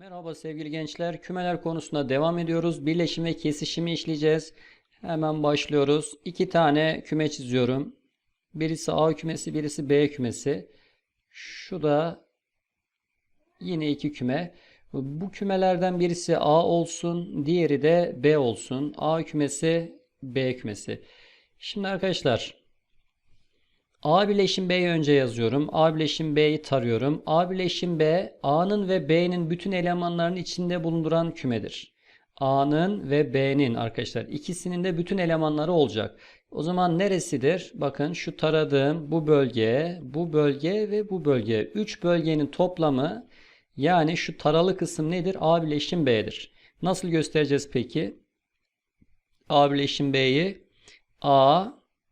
Merhaba sevgili gençler. Kümeler konusunda devam ediyoruz. Birleşim ve kesişimi işleyeceğiz. Hemen başlıyoruz. İki tane küme çiziyorum. Birisi A kümesi, birisi B kümesi. Şu da yine iki küme. Bu kümelerden birisi A olsun, diğeri de B olsun. A kümesi, B kümesi. Şimdi arkadaşlar A bileşim B'yi önce yazıyorum. A bileşim B'yi tarıyorum. A bileşim B, A'nın ve B'nin bütün elemanlarının içinde bulunduran kümedir. A'nın ve B'nin arkadaşlar ikisinin de bütün elemanları olacak. O zaman neresidir? Bakın şu taradığım bu bölge, bu bölge ve bu bölge. 3 bölgenin toplamı yani şu taralı kısım nedir? A bileşim B'dir. Nasıl göstereceğiz peki? A bileşim B'yi A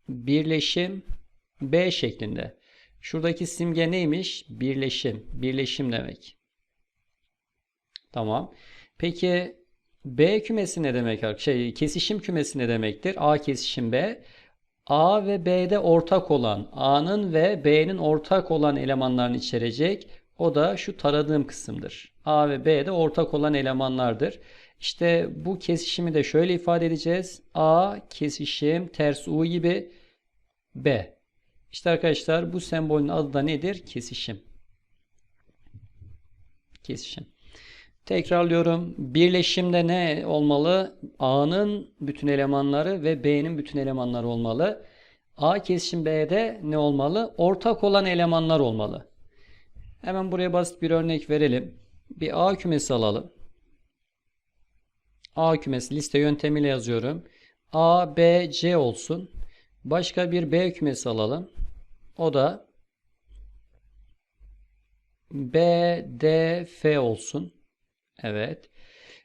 birleşim B şeklinde. Şuradaki simge neymiş? Birleşim. Birleşim demek. Tamam. Peki B kümesi ne demek? Şey, kesişim kümesi ne demektir? A kesişim B. A ve B'de ortak olan, A'nın ve B'nin ortak olan elemanlarını içerecek. O da şu taradığım kısımdır. A ve B'de ortak olan elemanlardır. İşte bu kesişimi de şöyle ifade edeceğiz. A kesişim ters U gibi B. İşte arkadaşlar bu sembolün adı da nedir? Kesişim. Kesişim. Tekrarlıyorum. Birleşimde ne olmalı? A'nın bütün elemanları ve B'nin bütün elemanları olmalı. A kesişim B'de ne olmalı? Ortak olan elemanlar olmalı. Hemen buraya basit bir örnek verelim. Bir A kümesi alalım. A kümesi liste yöntemiyle yazıyorum. A, B, C olsun. Başka bir B kümesi alalım. O da B, D, F olsun. Evet.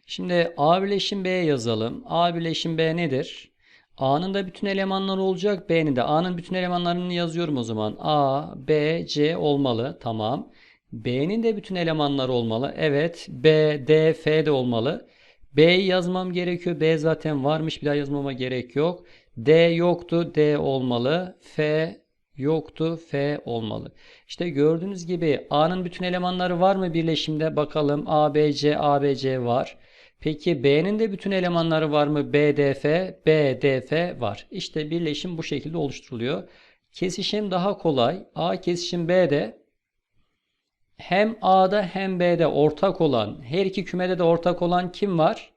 Şimdi A bileşim B yazalım. A bileşim B nedir? A'nın da bütün elemanları olacak. B'nin de. A'nın bütün elemanlarını yazıyorum o zaman. A, B, C olmalı. Tamam. B'nin de bütün elemanları olmalı. Evet. B, D, F de olmalı. B'yi yazmam gerekiyor. B zaten varmış. Bir daha yazmama gerek yok. D yoktu. D olmalı. F yoktu. F olmalı. İşte gördüğünüz gibi A'nın bütün elemanları var mı birleşimde? Bakalım A, B, C, A, B, C var. Peki B'nin de bütün elemanları var mı? B, D, F, B, D, F var. İşte birleşim bu şekilde oluşturuluyor. Kesişim daha kolay. A kesişim B'de hem A'da hem B'de ortak olan, her iki kümede de ortak olan kim var?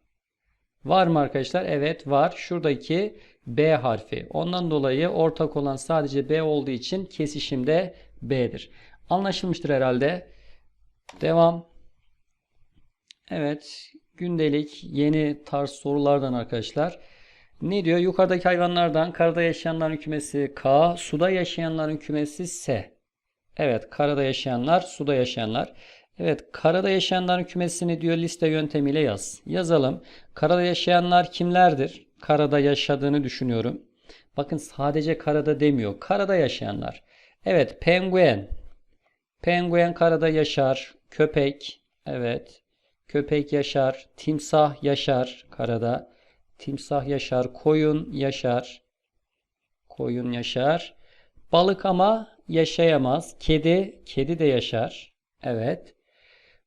Var mı arkadaşlar? Evet var. Şuradaki B harfi. Ondan dolayı ortak olan sadece B olduğu için kesişimde B'dir. Anlaşılmıştır herhalde. Devam. Evet. Gündelik yeni tarz sorulardan arkadaşlar. Ne diyor? Yukarıdaki hayvanlardan karada yaşayanların kümesi K, suda yaşayanların kümesi S. Evet, karada yaşayanlar, suda yaşayanlar. Evet, karada yaşayanların kümesini diyor liste yöntemiyle yaz. Yazalım. Karada yaşayanlar kimlerdir? Karada yaşadığını düşünüyorum. Bakın sadece karada demiyor. Karada yaşayanlar. Evet, penguen. Penguen karada yaşar. Köpek. Evet. Köpek yaşar. Timsah yaşar karada. Timsah yaşar. Koyun yaşar. Koyun yaşar. Balık ama yaşayamaz. Kedi, kedi de yaşar. Evet.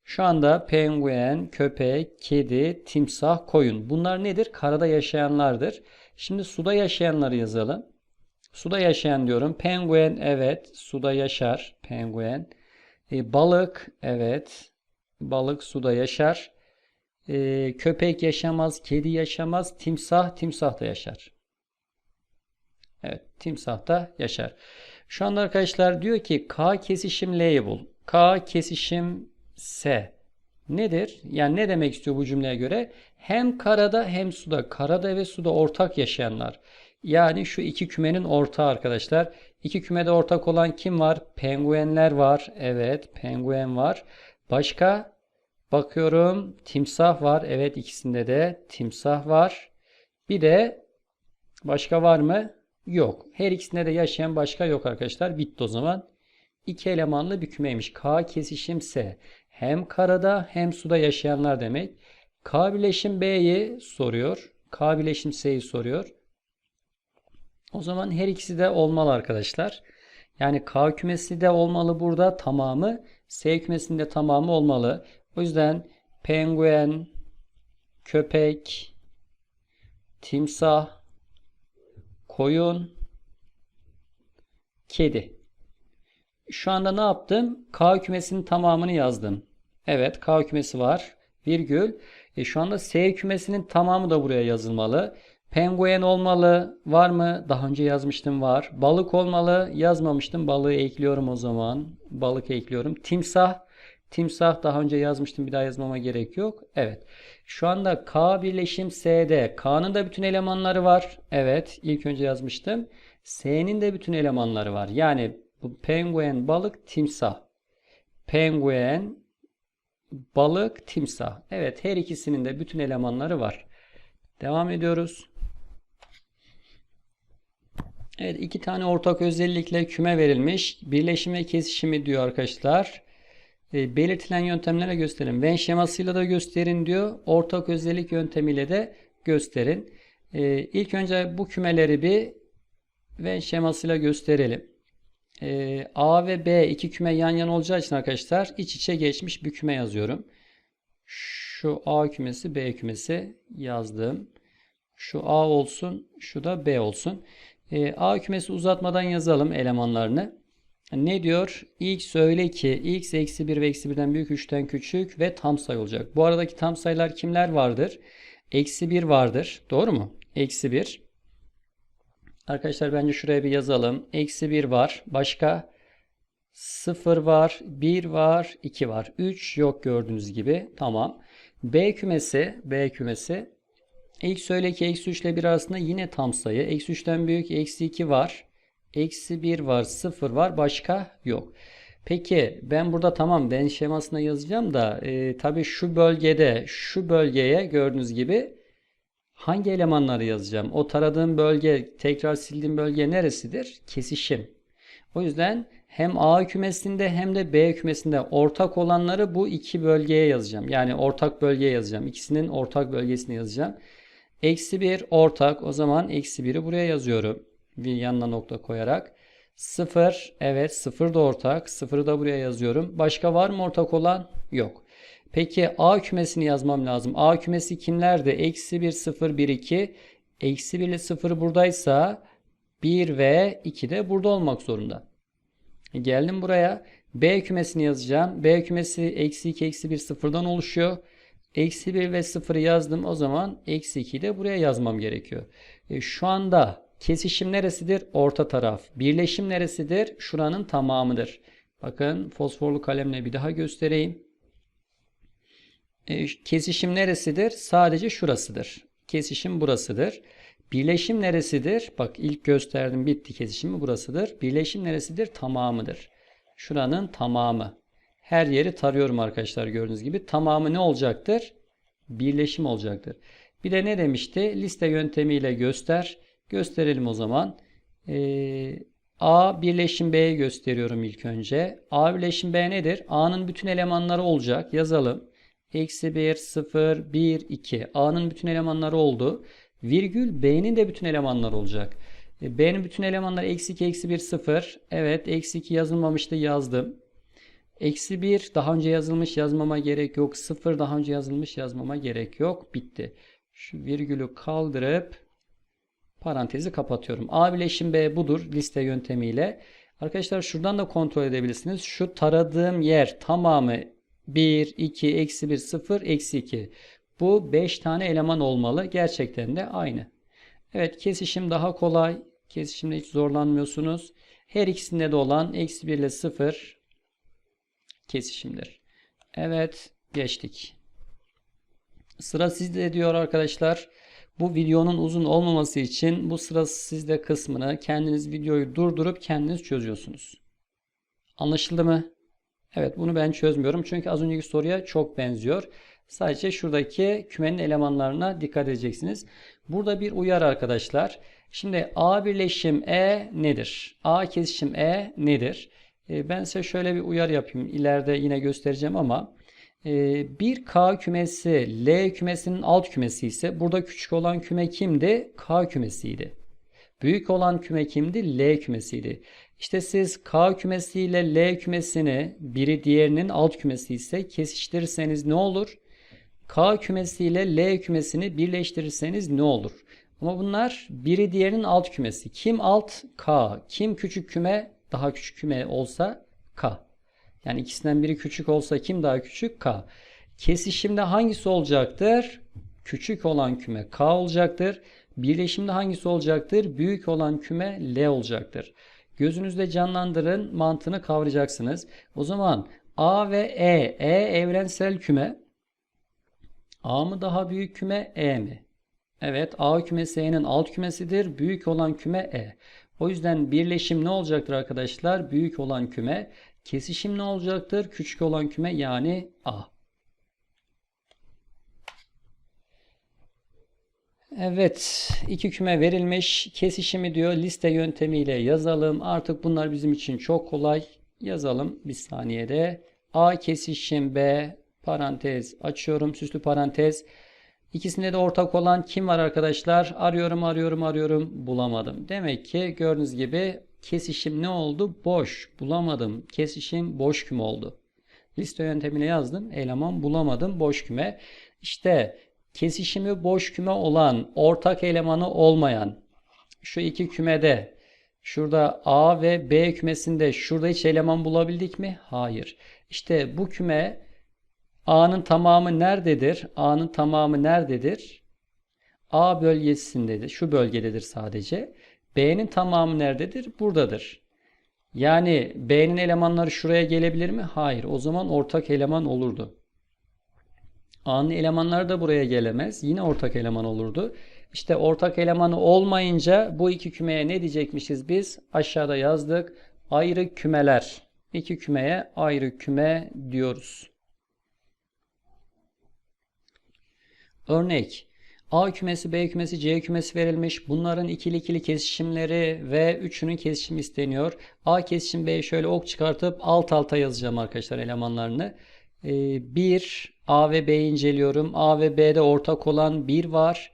Şu anda penguen, köpek, kedi, timsah, koyun. Bunlar nedir? Karada yaşayanlardır. Şimdi suda yaşayanları yazalım. Suda yaşayan diyorum. Penguen evet suda yaşar. Penguen. E, balık evet. Balık suda yaşar. E, köpek yaşamaz. Kedi yaşamaz. Timsah timsah da yaşar. Evet timsah da yaşar. Şu anda arkadaşlar diyor ki K kesişim L'yi bul. K kesişim S nedir? Yani ne demek istiyor bu cümleye göre? Hem karada hem suda. Karada ve suda ortak yaşayanlar. Yani şu iki kümenin ortağı arkadaşlar. İki kümede ortak olan kim var? Penguenler var. Evet penguen var. Başka? Bakıyorum timsah var. Evet ikisinde de timsah var. Bir de başka var mı? Yok. Her ikisinde de yaşayan başka yok arkadaşlar. Bitti o zaman. İki elemanlı bir kümeymiş. K kesişim S. Hem karada hem suda yaşayanlar demek. K bileşim B'yi soruyor. K bileşim S'yi soruyor. O zaman her ikisi de olmalı arkadaşlar. Yani K kümesi de olmalı burada tamamı. S kümesinde tamamı olmalı. O yüzden penguen, köpek, timsah, koyun, kedi. Şu anda ne yaptım? K kümesinin tamamını yazdım. Evet K kümesi var. Virgül. E şu anda S kümesinin tamamı da buraya yazılmalı. Penguen olmalı. Var mı? Daha önce yazmıştım var. Balık olmalı. Yazmamıştım. Balığı ekliyorum o zaman. Balık ekliyorum. Timsah. Timsah daha önce yazmıştım. Bir daha yazmama gerek yok. Evet. Şu anda K birleşim S'de. K'nın da bütün elemanları var. Evet. ilk önce yazmıştım. S'nin de bütün elemanları var. Yani bu penguen, balık, timsah. Penguen, balık, timsah. Evet her ikisinin de bütün elemanları var. Devam ediyoruz. Evet iki tane ortak özellikle küme verilmiş. Birleşim ve kesişimi diyor arkadaşlar. E, belirtilen yöntemlere gösterin. Venn şemasıyla da gösterin diyor. Ortak özellik yöntemiyle de gösterin. E, ilk önce bu kümeleri bir Venn şemasıyla gösterelim. E, A ve B iki küme yan yana olacağı için arkadaşlar iç içe geçmiş bir küme yazıyorum. Şu A kümesi B kümesi yazdım. Şu A olsun, şu da B olsun. E, A kümesi uzatmadan yazalım elemanlarını. Ne diyor? X söyle ki x eksi 1 ve eksi 1'den büyük 3'ten küçük ve tam sayı olacak. Bu aradaki tam sayılar kimler vardır? Eksi 1 vardır. Doğru mu? Eksi 1. Arkadaşlar bence şuraya bir yazalım. Eksi 1 var. Başka? 0 var. 1 var. 2 var. 3 yok gördüğünüz gibi. Tamam. B kümesi. B kümesi. X söyle ki eksi 3 ile 1 arasında yine tam sayı. Eksi 3'ten büyük eksi 2 var. Eksi 1 var. 0 var. Başka yok. Peki ben burada tamam ben şemasına yazacağım da e, tabii şu bölgede şu bölgeye gördüğünüz gibi hangi elemanları yazacağım? O taradığım bölge tekrar sildiğim bölge neresidir? Kesişim. O yüzden hem A kümesinde hem de B kümesinde ortak olanları bu iki bölgeye yazacağım. Yani ortak bölgeye yazacağım. İkisinin ortak bölgesini yazacağım. Eksi 1 ortak. O zaman eksi 1'i buraya yazıyorum. Bir yanına nokta koyarak. 0 evet 0 da ortak. 0'ı da buraya yazıyorum. Başka var mı ortak olan? Yok. Peki A kümesini yazmam lazım. A kümesi kimlerdi? Eksi 1, 0, 1, 2. Eksi 1 ile 0 buradaysa 1 ve 2 de burada olmak zorunda. Geldim buraya. B kümesini yazacağım. B kümesi eksi 2, eksi 1, 0'dan oluşuyor. Eksi 1 ve 0'ı yazdım. O zaman eksi 2'yi de buraya yazmam gerekiyor. E, şu anda kesişim neresidir? Orta taraf. Birleşim neresidir? Şuranın tamamıdır. Bakın fosforlu kalemle bir daha göstereyim. E, kesişim neresidir? Sadece şurasıdır. Kesişim burasıdır. Birleşim neresidir? Bak ilk gösterdim bitti kesişimi burasıdır. Birleşim neresidir? Tamamıdır. Şuranın tamamı. Her yeri tarıyorum arkadaşlar gördüğünüz gibi. Tamamı ne olacaktır? Birleşim olacaktır. Bir de ne demişti? Liste yöntemiyle göster. Gösterelim o zaman. Ee, A birleşim B'yi gösteriyorum ilk önce. A birleşim B nedir? A'nın bütün elemanları olacak. Yazalım. Eksi 1, 0, 1, 2. A'nın bütün elemanları oldu. Virgül B'nin de bütün elemanları olacak. E, B'nin bütün elemanları eksi 2, eksi 1, 0. Evet eksi 2 yazılmamıştı yazdım. Eksi 1 daha önce yazılmış yazmama gerek yok. 0 daha önce yazılmış yazmama gerek yok. Bitti. Şu virgülü kaldırıp parantezi kapatıyorum. A bileşim B budur liste yöntemiyle. Arkadaşlar şuradan da kontrol edebilirsiniz. Şu taradığım yer tamamı 1, 2, eksi 1, 0, eksi 2. Bu 5 tane eleman olmalı. Gerçekten de aynı. Evet kesişim daha kolay. Kesişimde hiç zorlanmıyorsunuz. Her ikisinde de olan eksi 1 ile 0 kesişimdir. Evet geçtik. Sıra sizde diyor arkadaşlar. Bu videonun uzun olmaması için bu sıra sizde kısmını kendiniz videoyu durdurup kendiniz çözüyorsunuz. Anlaşıldı mı? Evet bunu ben çözmüyorum çünkü az önceki soruya çok benziyor. Sadece şuradaki kümenin elemanlarına dikkat edeceksiniz. Burada bir uyar arkadaşlar. Şimdi A birleşim E nedir? A kesişim E nedir? E, ben size şöyle bir uyar yapayım. İleride yine göstereceğim ama e, bir K kümesi L kümesinin alt kümesi ise burada küçük olan küme kimdi? K kümesiydi. Büyük olan küme kimdi? L kümesiydi. İşte siz K kümesi ile L kümesini biri diğerinin alt kümesi ise kesiştirirseniz ne olur? K kümesi ile L kümesini birleştirirseniz ne olur? Ama bunlar biri diğerinin alt kümesi. Kim alt? K. Kim küçük küme? Daha küçük küme olsa K. Yani ikisinden biri küçük olsa kim daha küçük? K. Kesişimde hangisi olacaktır? Küçük olan küme K olacaktır. Birleşimde hangisi olacaktır? Büyük olan küme L olacaktır. Gözünüzde canlandırın mantığını kavrayacaksınız. O zaman A ve E. E evrensel küme. A mı daha büyük küme E mi? Evet A kümesi E'nin alt kümesidir. Büyük olan küme E. O yüzden birleşim ne olacaktır arkadaşlar? Büyük olan küme. Kesişim ne olacaktır? Küçük olan küme yani A. Evet, iki küme verilmiş. Kesişimi diyor liste yöntemiyle yazalım. Artık bunlar bizim için çok kolay. Yazalım bir saniyede. A kesişim B parantez açıyorum. Süslü parantez. İkisinde de ortak olan kim var arkadaşlar? Arıyorum, arıyorum, arıyorum. Bulamadım. Demek ki gördüğünüz gibi kesişim ne oldu? Boş. Bulamadım. Kesişim boş küme oldu. Liste yöntemine yazdım. Eleman bulamadım. Boş küme. İşte kesişimi boş küme olan, ortak elemanı olmayan şu iki kümede şurada A ve B kümesinde şurada hiç eleman bulabildik mi? Hayır. İşte bu küme A'nın tamamı nerededir? A'nın tamamı nerededir? A bölgesindedir. Şu bölgededir sadece. B'nin tamamı nerededir? Buradadır. Yani B'nin elemanları şuraya gelebilir mi? Hayır. O zaman ortak eleman olurdu. A'nın elemanları da buraya gelemez. Yine ortak eleman olurdu. İşte ortak elemanı olmayınca bu iki kümeye ne diyecekmişiz biz? Aşağıda yazdık. Ayrı kümeler. İki kümeye ayrı küme diyoruz. Örnek A kümesi, B kümesi, C kümesi verilmiş. Bunların ikili ikili kesişimleri ve üçünün kesişimi isteniyor. A kesişim B'ye şöyle ok çıkartıp alt alta yazacağım arkadaşlar elemanlarını. 1 ee, A ve B'yi inceliyorum. A ve B'de ortak olan 1 var.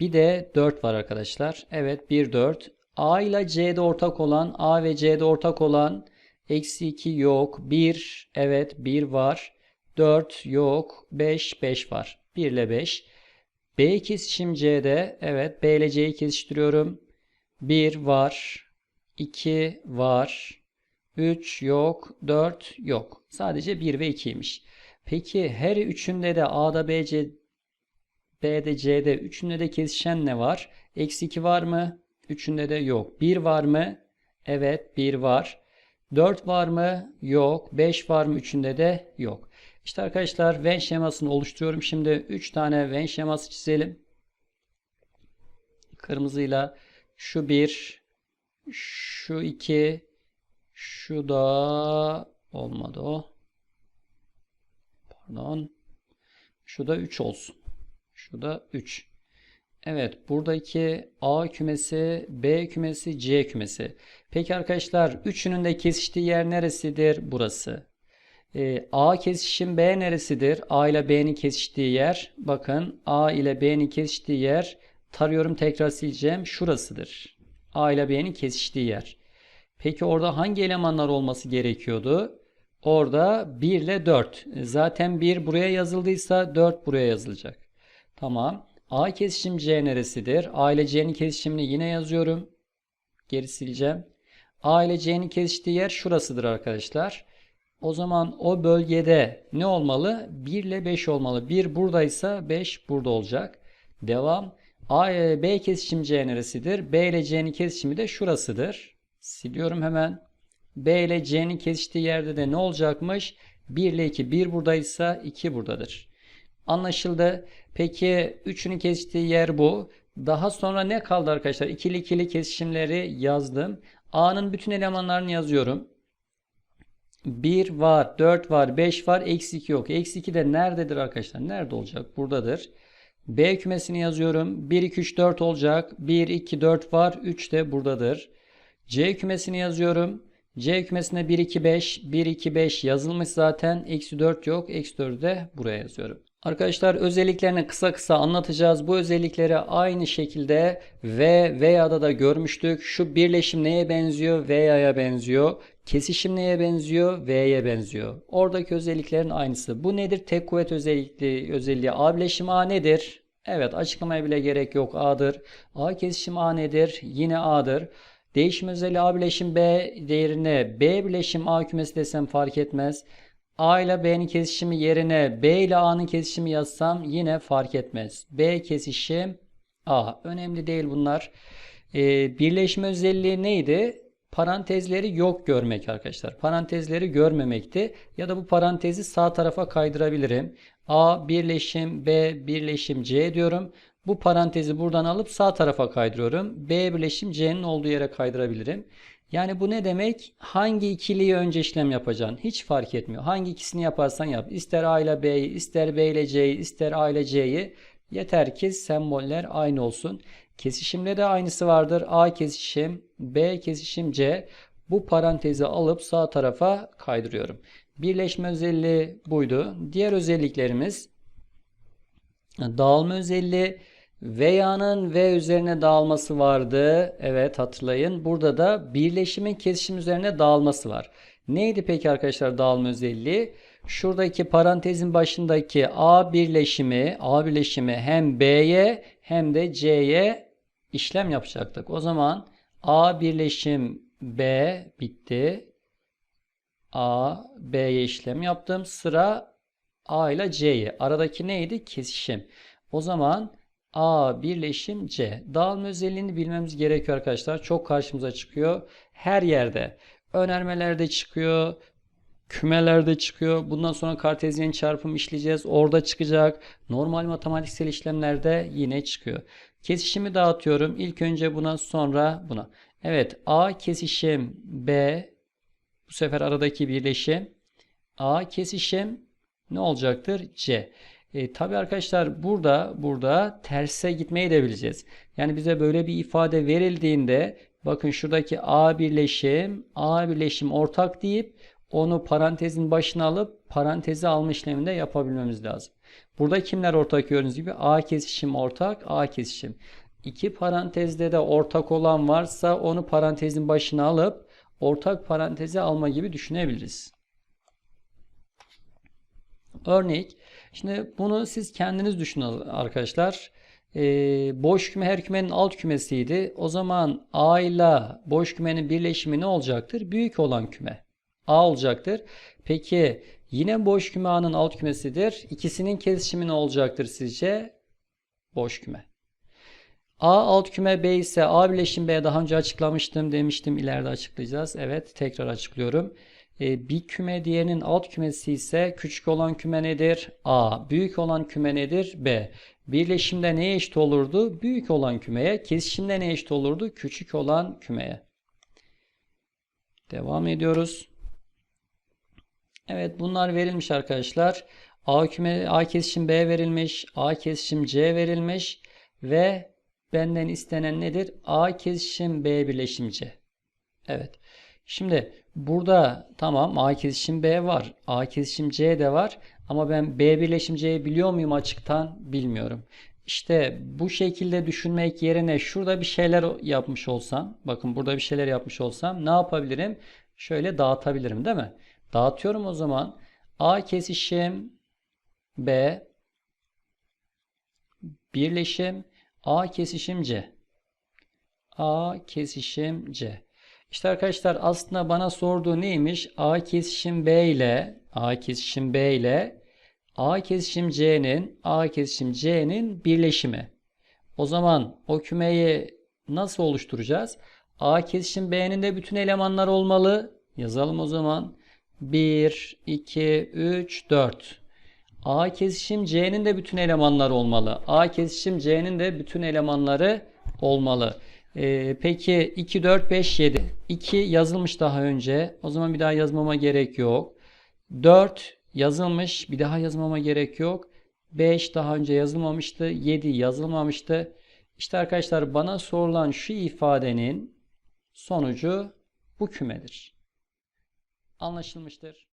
Bir de 4 var arkadaşlar. Evet 1 4. A ile C'de ortak olan A ve C'de ortak olan eksi 2 yok. 1 evet 1 var. 4 yok. 5 5 var. 1 ile 5. B kesişim C'de evet B ile C'yi kesiştiriyorum. 1 var. 2 var. 3 yok. 4 yok. Sadece 1 ve 2'ymiş. Peki her üçünde de A'da B, C, B'de C'de üçünde de kesişen ne var? Eksi 2 var mı? Üçünde de yok. 1 var mı? Evet 1 var. 4 var mı? Yok. 5 var mı? Üçünde de yok. İşte arkadaşlar Venn şemasını oluşturuyorum. Şimdi 3 tane Venn şeması çizelim. Kırmızıyla şu 1, şu 2, şu da olmadı o. Pardon. Şu da 3 olsun. Şu da 3. Evet buradaki A kümesi, B kümesi, C kümesi. Peki arkadaşlar üçünün de kesiştiği yer neresidir? Burası. E, A kesişim B neresidir? A ile B'nin kesiştiği yer. Bakın A ile B'nin kesiştiği yer. Tarıyorum tekrar sileceğim. Şurasıdır. A ile B'nin kesiştiği yer. Peki orada hangi elemanlar olması gerekiyordu? Orada 1 ile 4. Zaten 1 buraya yazıldıysa 4 buraya yazılacak. Tamam. A kesişim C neresidir? A ile C'nin kesişimini yine yazıyorum. Geri sileceğim. A ile C'nin kesiştiği yer şurasıdır arkadaşlar. O zaman o bölgede ne olmalı? 1 ile 5 olmalı. 1 buradaysa 5 burada olacak. Devam. A ile B kesişim C neresidir? B ile C'nin kesişimi de şurasıdır. Siliyorum hemen. B ile C'nin kesiştiği yerde de ne olacakmış? 1 ile 2. 1 buradaysa 2 buradadır. Anlaşıldı. Peki 3'ünün kesiştiği yer bu. Daha sonra ne kaldı arkadaşlar? İkili ikili kesişimleri yazdım. A'nın bütün elemanlarını yazıyorum. 1 var, 4 var, 5 var, eksi 2 yok. Eksi 2 de nerededir arkadaşlar? Nerede olacak? Buradadır. B kümesini yazıyorum. 1, 2, 3, 4 olacak. 1, 2, 4 var. 3 de buradadır. C kümesini yazıyorum. C kümesinde 1, 2, 5. 1, 2, 5 yazılmış zaten. Eksi 4 yok. Eksi 4'ü de buraya yazıyorum. Arkadaşlar özelliklerini kısa kısa anlatacağız. Bu özellikleri aynı şekilde V veya'da da görmüştük. Şu birleşim neye benziyor? Veya'ya benziyor. Kesişim neye benziyor? V'ye benziyor. Oradaki özelliklerin aynısı. Bu nedir? Tek kuvvet özelliği, özelliği A bileşim A nedir? Evet açıklamaya bile gerek yok. A'dır. A kesişim A nedir? Yine A'dır. Değişim özelliği A bileşim B değerine B bileşim A kümesi desem fark etmez. A ile B'nin kesişimi yerine B ile A'nın kesişimi yazsam yine fark etmez. B kesişim A. Önemli değil bunlar. Ee, birleşme özelliği neydi? Parantezleri yok görmek arkadaşlar. Parantezleri görmemekti. Ya da bu parantezi sağ tarafa kaydırabilirim. A birleşim B birleşim C diyorum. Bu parantezi buradan alıp sağ tarafa kaydırıyorum. B birleşim C'nin olduğu yere kaydırabilirim. Yani bu ne demek? Hangi ikiliyi önce işlem yapacaksın? Hiç fark etmiyor. Hangi ikisini yaparsan yap. İster A ile B'yi, ister B ile C'yi, ister A ile C'yi. Yeter ki semboller aynı olsun. Kesişimde de aynısı vardır. A kesişim, B kesişim C. Bu parantezi alıp sağ tarafa kaydırıyorum. Birleşme özelliği buydu. Diğer özelliklerimiz dağılma özelliği Veya'nın V üzerine dağılması vardı. Evet hatırlayın. Burada da birleşimin kesişim üzerine dağılması var. Neydi peki arkadaşlar dağılma özelliği? Şuradaki parantezin başındaki A birleşimi, A birleşimi hem B'ye hem de C'ye işlem yapacaktık. O zaman A birleşim B bitti. A, B'ye işlem yaptım. Sıra A ile C'ye. Aradaki neydi? Kesişim. O zaman A birleşim C. Dağılma özelliğini bilmemiz gerekiyor arkadaşlar. Çok karşımıza çıkıyor. Her yerde. Önermelerde çıkıyor. Kümelerde çıkıyor. Bundan sonra kartezyen çarpım işleyeceğiz. Orada çıkacak. Normal matematiksel işlemlerde yine çıkıyor. Kesişimi dağıtıyorum. İlk önce buna sonra buna. Evet A kesişim B. Bu sefer aradaki birleşim. A kesişim ne olacaktır? C. E, tabii arkadaşlar burada burada terse gitmeyi de bileceğiz. Yani bize böyle bir ifade verildiğinde bakın şuradaki A birleşim A birleşim ortak deyip onu parantezin başına alıp parantezi alma işleminde yapabilmemiz lazım. Burada kimler ortak gördüğünüz gibi A kesişim ortak A kesişim. İki parantezde de ortak olan varsa onu parantezin başına alıp ortak parantezi alma gibi düşünebiliriz. Örnek Şimdi bunu siz kendiniz düşünün arkadaşlar. Ee, boş küme her kümenin alt kümesiydi. O zaman A ile boş kümenin birleşimi ne olacaktır? Büyük olan küme. A olacaktır. Peki yine boş küme A'nın alt kümesidir. İkisinin kesişimi ne olacaktır sizce? Boş küme. A alt küme B ise A birleşim B daha önce açıklamıştım demiştim. İleride açıklayacağız. Evet tekrar açıklıyorum. E, bir küme diğerinin alt kümesi ise küçük olan küme nedir? A. Büyük olan küme nedir? B. Birleşimde neye eşit olurdu? Büyük olan kümeye. Kesişimde neye eşit olurdu? Küçük olan kümeye. Devam ediyoruz. Evet bunlar verilmiş arkadaşlar. A küme A kesişim B verilmiş, A kesişim C verilmiş ve benden istenen nedir? A kesişim B birleşim C. Evet. Şimdi burada tamam A kesişim B var. A kesişim C de var. Ama ben B birleşim C'yi biliyor muyum açıktan? Bilmiyorum. İşte bu şekilde düşünmek yerine şurada bir şeyler yapmış olsam, bakın burada bir şeyler yapmış olsam ne yapabilirim? Şöyle dağıtabilirim değil mi? Dağıtıyorum o zaman. A kesişim B birleşim A kesişim C. A kesişim C. İşte arkadaşlar aslında bana sorduğu neymiş? A kesişim B ile A kesişim B ile A kesişim C'nin A kesişim C'nin birleşimi. O zaman o kümeyi nasıl oluşturacağız? A kesişim B'nin de bütün elemanlar olmalı. Yazalım o zaman. 1, 2, 3, 4. A kesişim C'nin de bütün elemanları olmalı. A kesişim C'nin de bütün elemanları olmalı. Ee, peki 2, 4, 5, 7. 2 yazılmış daha önce. O zaman bir daha yazmama gerek yok. 4 yazılmış. Bir daha yazmama gerek yok. 5 daha önce yazılmamıştı. 7 yazılmamıştı. İşte arkadaşlar bana sorulan şu ifadenin sonucu bu kümedir. Anlaşılmıştır.